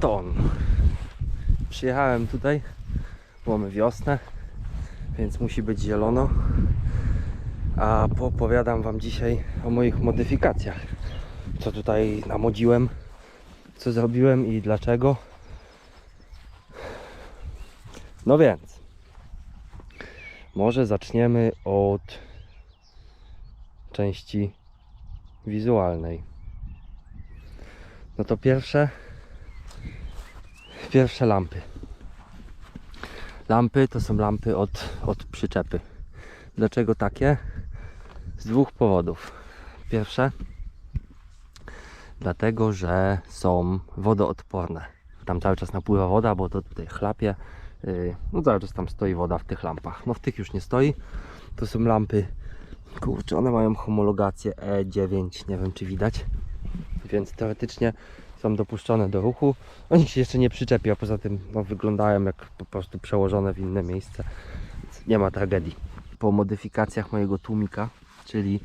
oto on. Przyjechałem tutaj, mamy wiosnę, więc musi być zielono. A poopowiadam Wam dzisiaj o moich modyfikacjach. Co tutaj namodziłem, co zrobiłem i dlaczego. No więc, może zaczniemy od części wizualnej. No to pierwsze, pierwsze lampy. Lampy to są lampy od, od przyczepy. Dlaczego takie? Z dwóch powodów. Pierwsze, dlatego że są wodoodporne. Tam cały czas napływa woda, bo to tutaj chlapie. Yy, No cały czas tam stoi woda w tych lampach. No w tych już nie stoi. To są lampy, kurczę, one mają homologację E9, nie wiem czy widać. Więc teoretycznie są dopuszczone do ruchu. O nich się jeszcze nie przyczepi, a poza tym no, wyglądają jak po prostu przełożone w inne miejsce. Nie ma tragedii. Po modyfikacjach mojego tłumika, czyli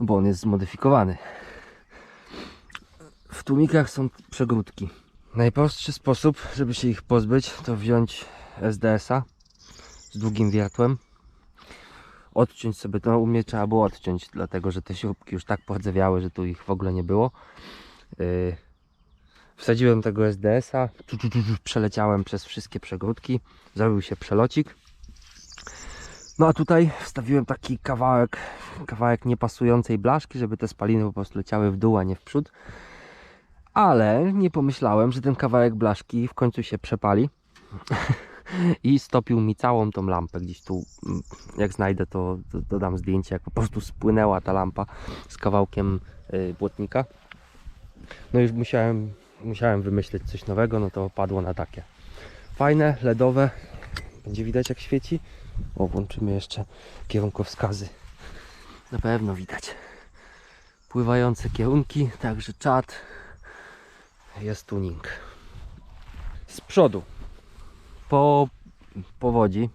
no bo on jest zmodyfikowany. W tłumikach są przegródki. Najprostszy sposób, żeby się ich pozbyć, to wziąć SDS-a z długim wiertłem. Odciąć sobie to, u mnie trzeba było odciąć, dlatego że te śrubki już tak pordzewiały, że tu ich w ogóle nie było. Yy, wsadziłem tego SDS-a, przeleciałem przez wszystkie przegródki, zrobił się przelocik. No a tutaj wstawiłem taki kawałek, kawałek niepasującej blaszki, żeby te spaliny po prostu leciały w dół, a nie w przód. Ale nie pomyślałem, że ten kawałek blaszki w końcu się przepali i stopił mi całą tą lampę. Gdzieś tu, jak znajdę, to, to dodam zdjęcie, jak po prostu spłynęła ta lampa z kawałkiem y, błotnika. No już musiałem, musiałem wymyśleć coś nowego, no to padło na takie. Fajne, LEDowe. Będzie widać jak świeci. O, włączymy jeszcze kierunkowskazy. Na pewno widać. Pływające kierunki, także czat. Jest tuning. Z przodu. Po powodzi,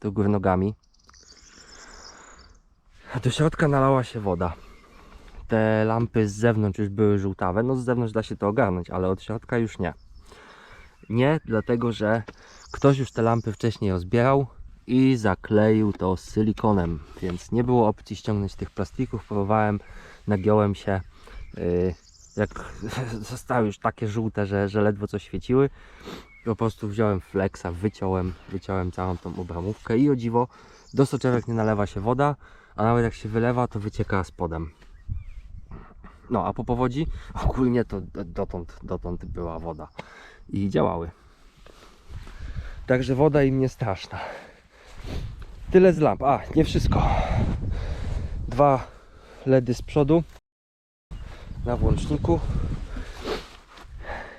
do góry nogami. A do środka nalała się woda te lampy z zewnątrz już były żółtawe. No z zewnątrz da się to ogarnąć, ale od środka już nie. Nie, dlatego że ktoś już te lampy wcześniej rozbierał i zakleił to silikonem, więc nie było opcji ściągnąć tych plastików. Próbowałem, nagiąłem się. Yy, jak zostały już takie żółte, że, że ledwo co świeciły, po prostu wziąłem flexa, wyciąłem, wyciąłem całą tą obramówkę i o dziwo do soczewek nie nalewa się woda, a nawet jak się wylewa, to wycieka spodem. No, a po powodzi ogólnie to dotąd, dotąd była woda i działały. Także woda im nie straszna. Tyle z lamp. A, nie wszystko. Dwa LEDy z przodu na włączniku.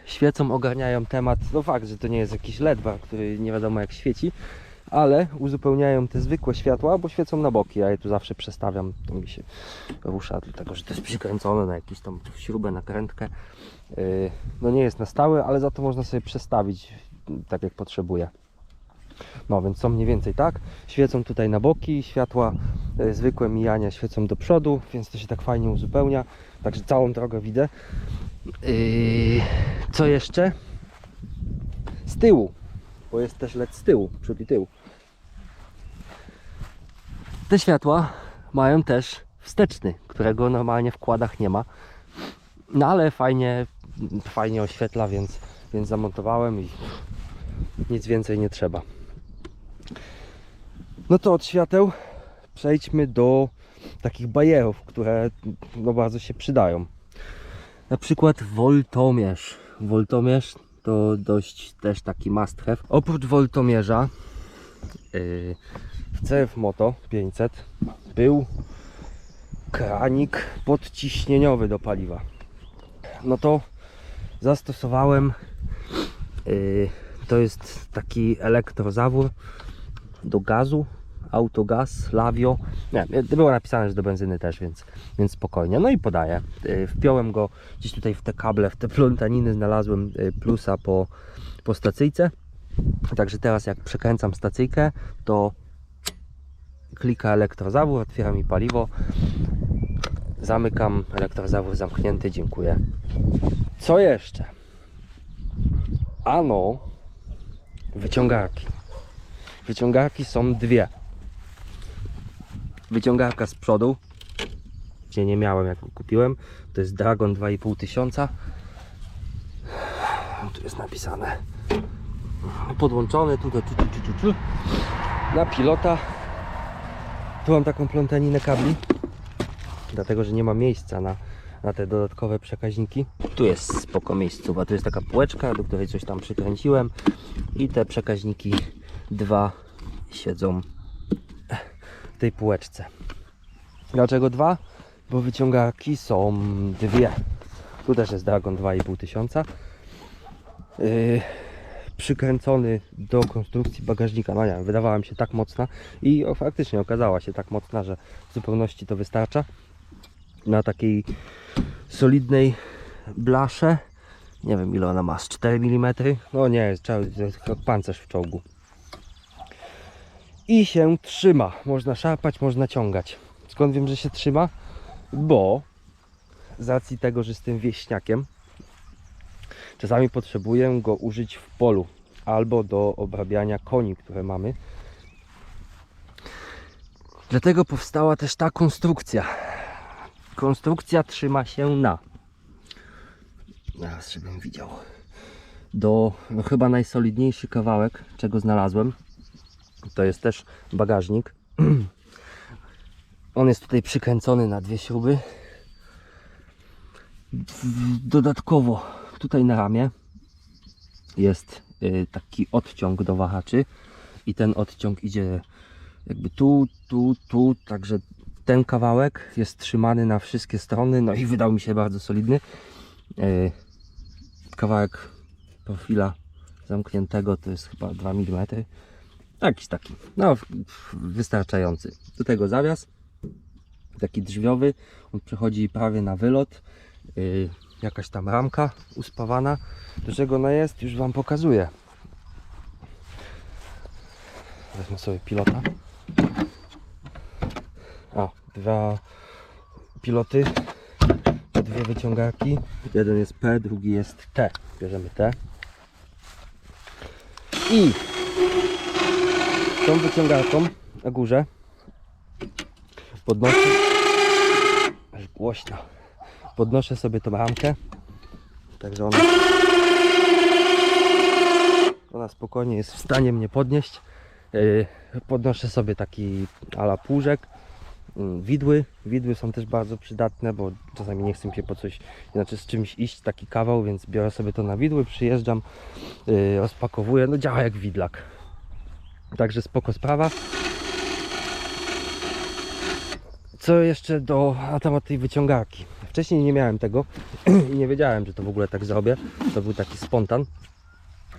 Świecą ogarniają temat. No fakt, że to nie jest jakiś LED który nie wiadomo jak świeci, ale uzupełniają te zwykłe światła, bo świecą na boki. Ja je tu zawsze przestawiam, to mi się rusza, dlatego że to jest przykręcone na jakąś tam śrubę, nakrętkę. Yy, No nie jest na stałe, ale za to można sobie przestawić tak jak potrzebuje. No więc są mniej więcej tak. Świecą tutaj na boki, światła y, zwykłe mijania świecą do przodu, więc to się tak fajnie uzupełnia. Także całą drogę widzę. Yy, co jeszcze? Z tyłu, bo jest też LED z tyłu, przód i tył. Te światła mają też wsteczny, którego normalnie w kładach nie ma. No ale fajnie, fajnie oświetla, więc, więc zamontowałem i nic więcej nie trzeba. No to od świateł przejdźmy do takich bajerów, które no bardzo się przydają. Na przykład woltomierz. Woltomierz to dość też taki must have. Oprócz woltomierza yy, CF Moto 500 był kranik podciśnieniowy do paliwa. No to zastosowałem yy, to jest taki elektrozawór do gazu, autogaz, lawio. Nie, było napisane, że do benzyny też, więc, więc spokojnie. No i podaję. Yy, Wpiąłem go gdzieś tutaj w te kable, w te plątaniny znalazłem plusa po, po stacyjce. Także teraz jak przekręcam stacyjkę, to klika elektrozawór, otwiera mi paliwo. Zamykam, elektrozawór zamknięty, dziękuję. Co jeszcze? Ano, wyciągarki. Wyciągarki są dwie. Wyciągarka z przodu, gdzie nie miałem jak kupiłem, to jest Dragon 2,5 tysiąca. Tu jest napisane podłączony tu, tu, tu, tu, tu, tu, na pilota. Tu mam taką plątaninę kabli, dlatego że nie ma miejsca na, na te dodatkowe przekaźniki. Tu jest spoko miejscowa, tu jest taka półeczka, do której coś tam przykręciłem i te przekaźniki dwa siedzą w tej półeczce. Dlaczego dwa? Bo wyciągarki są dwie. Tu też jest Dragon 2,5 tysiąca. Yy, przykręcony do konstrukcji bagażnika. No nie wydawała mi się tak mocna i faktycznie okazała się tak mocna, że w zupełności to wystarcza. Na takiej solidnej blasze. Nie wiem ile ona ma, z 4 mm. No nie, trzeba- jak pancerz w czołgu. I się trzyma. Można szarpać, można ciągać. Skąd wiem, że się trzyma? Bo z racji tego, że jestem wieśniakiem, czasami potrzebuję go użyć w polu albo do obrabiania koni, które mamy. Dlatego powstała też ta konstrukcja. Konstrukcja trzyma się na. Zaraz, żebym widział. Do no, chyba najsolidniejszy kawałek, czego znalazłem. To jest też bagażnik. On jest tutaj przykręcony na dwie śruby. Dodatkowo tutaj na ramię jest y, taki odciąg do wahaczy i ten odciąg idzie jakby tu, tu, tu, także ten kawałek jest trzymany na wszystkie strony, no i wydał mi się bardzo solidny. Y, Kawałek profila zamkniętego to jest chyba 2 mm. Jakiś taki, no wystarczający. Do tego zawias, taki drzwiowy, on przechodzi prawie na wylot. Jakaś tam ramka uspawana. Do czego ona jest, już Wam pokazuję. Wezmę sobie pilota. O, dwa piloty, dwie wyciągarki. Jeden jest P, drugi jest T. Bierzemy T. I tą wyciągarką na górze podnoszę aż głośno podnoszę sobie tą ramkę także ona ona spokojnie jest w stanie mnie podnieść Yy, podnoszę sobie taki ala pułżek Mm, widły, widły są też bardzo przydatne, bo czasami nie chcę się po coś, znaczy z czymś iść, taki kawał, więc biorę sobie to na widły, przyjeżdżam, yy, rozpakowuję, no działa jak widlak. Także spoko sprawa. Co jeszcze do, na temat tej wyciągarki. Wcześniej nie miałem tego i nie wiedziałem, że to w ogóle tak zrobię. To był taki spontan.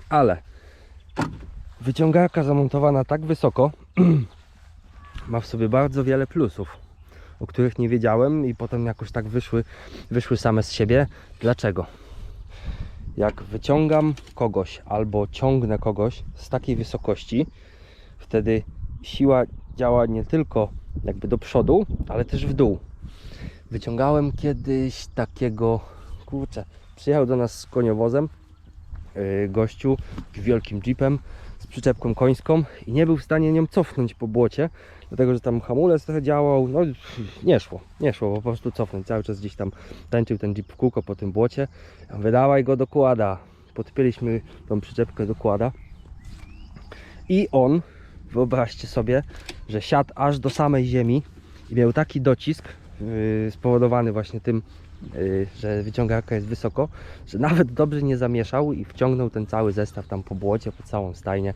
Ale wyciągarka zamontowana tak wysoko ma w sobie bardzo wiele plusów, o których nie wiedziałem i potem jakoś tak wyszły, wyszły same z siebie. Dlaczego? Jak wyciągam kogoś albo ciągnę kogoś z takiej wysokości, wtedy siła działa nie tylko jakby do przodu, ale też w dół. Wyciągałem kiedyś takiego, kurczę, przyjechał do nas z koniowozem yy, gościu wielkim jeepem z przyczepką końską i nie był w stanie nią cofnąć po błocie, dlatego że tam hamulec trochę działał, no nie szło, nie szło po prostu cofnąć, cały czas gdzieś tam tańczył ten jeep w kółko po tym błocie, ja mówię, dawaj go do kłada, podpięliśmy tą przyczepkę do kłada i on, wyobraźcie sobie, że siadł aż do samej ziemi i miał taki docisk yy, spowodowany właśnie tym, yy, że wyciągarka jest wysoko, że nawet dobrze nie zamieszał i wciągnął ten cały zestaw tam po błocie, po całą stajnię.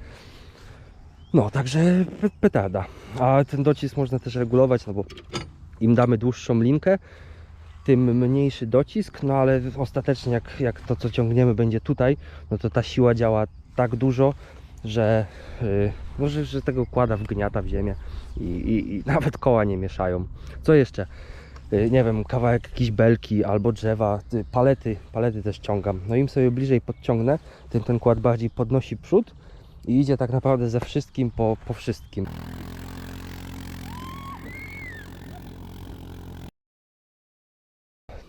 No, także pe- petarda. A ten docisk można też regulować, no bo im damy dłuższą linkę, tym mniejszy docisk, no ale ostatecznie jak, jak to co ciągniemy będzie tutaj, no to ta siła działa tak dużo, że, no, że, tego kłada wgniata w ziemię i, i, i nawet koła nie mieszają. Co jeszcze? Yy, nie wiem, kawałek jakiejś belki albo drzewa, palety, palety też ciągam. No im sobie bliżej podciągnę, tym ten kład bardziej podnosi przód i idzie tak naprawdę ze wszystkim po, po wszystkim.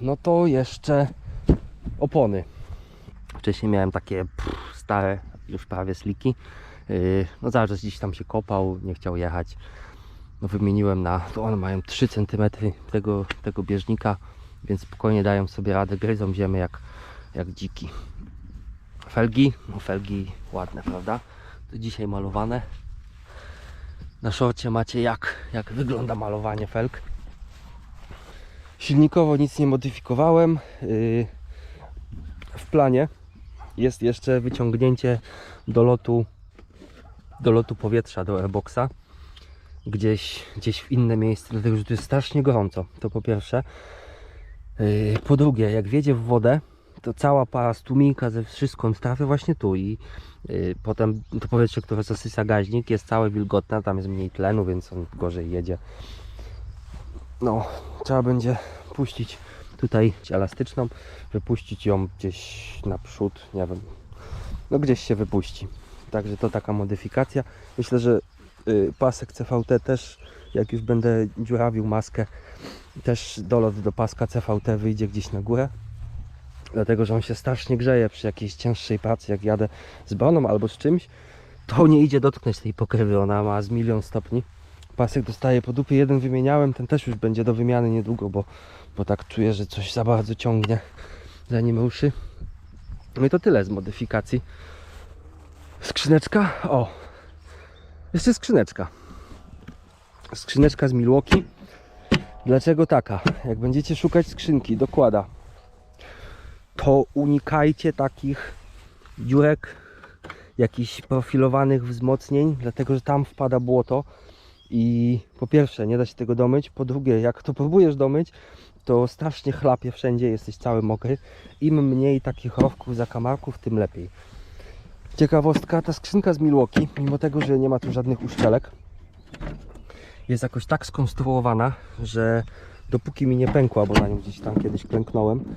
No to jeszcze opony. Wcześniej miałem takie pff, stare, już prawie sliki. Yy, no czas gdzieś tam się kopał, nie chciał jechać. No wymieniłem na, to one mają 3 cm tego, tego bieżnika, więc spokojnie dają sobie radę, gryzą ziemię jak, jak dziki. Felgi, no felgi ładne, prawda? To dzisiaj malowane. Na szorcie macie jak, jak wygląda malowanie felg. Silnikowo nic nie modyfikowałem. Yy, w planie jest jeszcze wyciągnięcie do lotu, do lotu powietrza do airboxa gdzieś, gdzieś w inne miejsce, dlatego że tu jest strasznie gorąco. To po pierwsze. Yy, Po drugie, jak wjedzie w wodę, to cała para z tłumika ze wszystkim trafia właśnie tu i yy, potem to powietrze, które zasysa gaźnik jest całe wilgotne, tam jest mniej tlenu, więc on gorzej jedzie. No, trzeba będzie puścić tutaj elastyczną, wypuścić ją gdzieś naprzód, nie wiem, no gdzieś się wypuści. Także to taka modyfikacja. Myślę, że y, pasek CVT też, jak już będę dziurawił maskę, też dolot do paska CVT wyjdzie gdzieś na górę. Dlatego, że on się strasznie grzeje przy jakiejś cięższej pracy, jak jadę z baną albo z czymś, to nie idzie dotknąć tej pokrywy, ona ma z milion stopni. Pasek dostaje po dupie, jeden wymieniałem, ten też już będzie do wymiany niedługo, bo, bo tak czuję, że coś za bardzo ciągnie, zanim ruszy. No i to tyle z modyfikacji. Skrzyneczka, o, jeszcze skrzyneczka. Skrzyneczka z Milwaukee. Dlaczego taka? Jak będziecie szukać skrzynki, dokłada. To unikajcie takich dziurek, jakichś profilowanych wzmocnień, dlatego że tam wpada błoto i po pierwsze nie da się tego domyć, po drugie jak to próbujesz domyć, to strasznie chlapie wszędzie, jesteś cały mokry. Im mniej takich rowków, zakamarków, tym lepiej. Ciekawostka, ta skrzynka z Milwaukee, mimo tego, że nie ma tu żadnych uszczelek, jest jakoś tak skonstruowana, że dopóki mi nie pękła, bo na nią gdzieś tam kiedyś klęknąłem,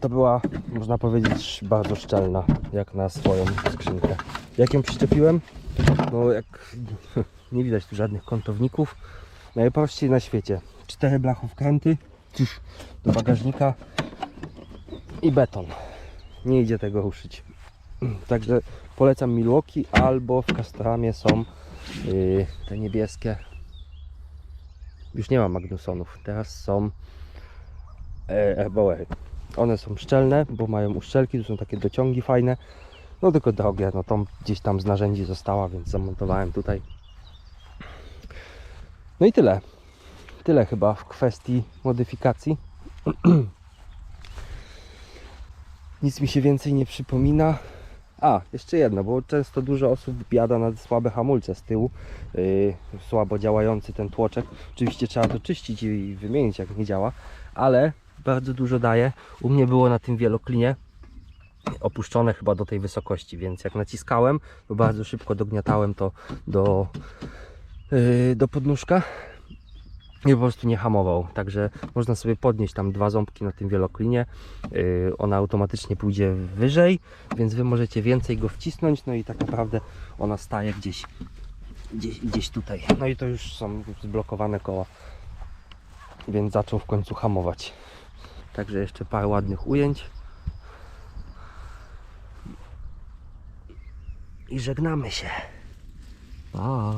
to była, można powiedzieć, bardzo szczelna, jak na swoją skrzynkę. Jak ją przyczepiłem? No jak nie widać tu żadnych kątowników. Najprościej na świecie. Cztery blachowkręty ciuch, do bagażnika i beton. Nie idzie tego ruszyć. Także polecam Milwaukee albo w Castoramie są yy, te niebieskie. Już nie ma Magnusonów, teraz są e, Erbauery. One są szczelne, bo mają uszczelki, tu są takie dociągi fajne. No tylko drogie, no to gdzieś tam z narzędzi została, więc zamontowałem tutaj. No i tyle. Tyle chyba w kwestii modyfikacji. Nic mi się więcej nie przypomina. A, jeszcze jedno, bo często dużo osób biada na słabe hamulce z tyłu, yy, słabo działający ten tłoczek. Oczywiście trzeba to czyścić i wymienić jak nie działa, ale bardzo dużo daje. U mnie było na tym wieloklinie opuszczone chyba do tej wysokości, więc jak naciskałem, bardzo szybko dogniatałem to do, yy, do podnóżka i po prostu nie hamował. Także można sobie podnieść tam dwa ząbki na tym wieloklinie. Yy, ona automatycznie pójdzie wyżej, więc Wy możecie więcej go wcisnąć. No i tak naprawdę ona staje gdzieś, gdzieś, gdzieś tutaj. No i to już są zblokowane koła, więc zaczął w końcu hamować. Także jeszcze parę ładnych ujęć. I żegnamy się. Pa.